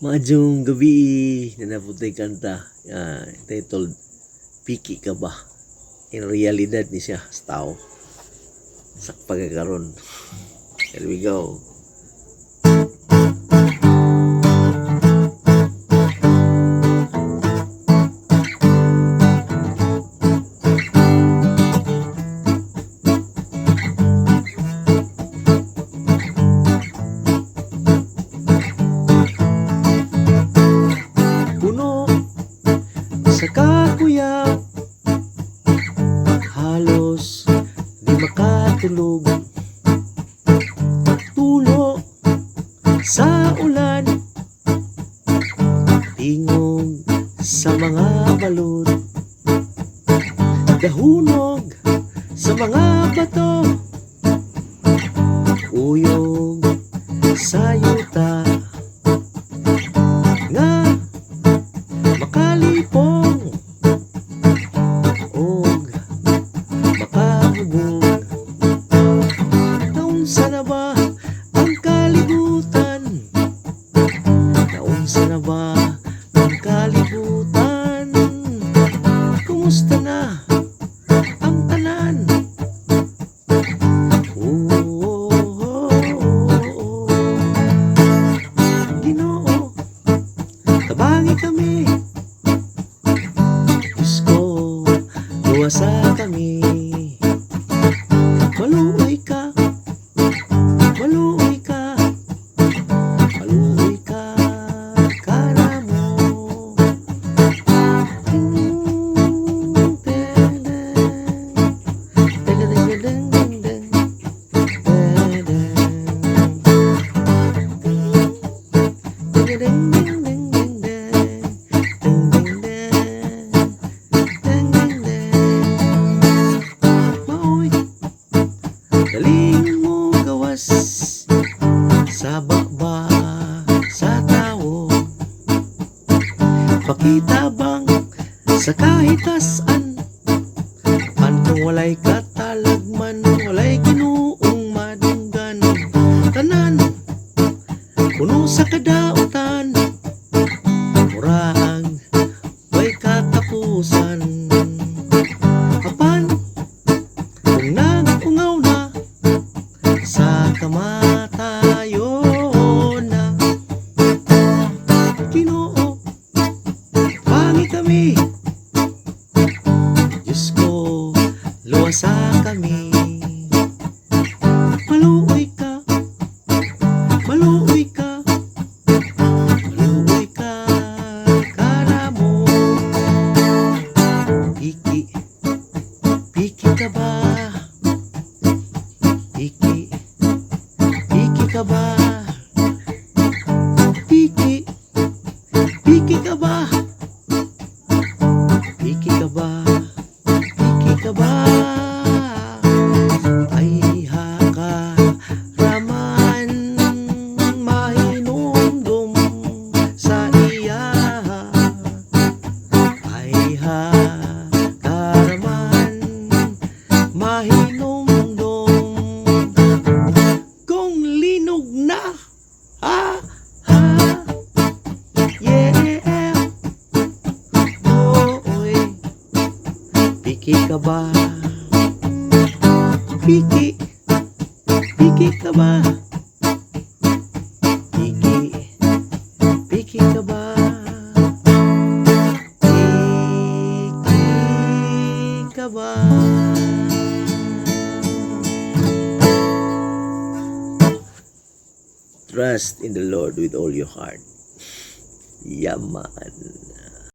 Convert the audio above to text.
Maadjong gabi na naputay kanta uh, titled Piki ka ba? In realidad ni siya sa tao sa pagkakaroon. Here we go. Sa kakuyap Halos di makatulog. Tulo sa ulan. Tingog sa mga balot. Dahunog sa mga bato. Uyog sa yuta galing mo gawas sa baba sa tao Pakita bang sa kahitasan? Man kung walay katalagman sa kadautan Murang Way katapusan. Apan Kung nagungaw na Sa kamatayon na. Ginoo Pangi kami. Diyos ko Luwasa kami. Maluoy ka Maluoy ka ka ba Mahinumdum Kung linog na. Ha? Ha? Yeah. Oy Piki ka ba? Piki Piki ka ba Trust in the Lord with all your heart. Yaman.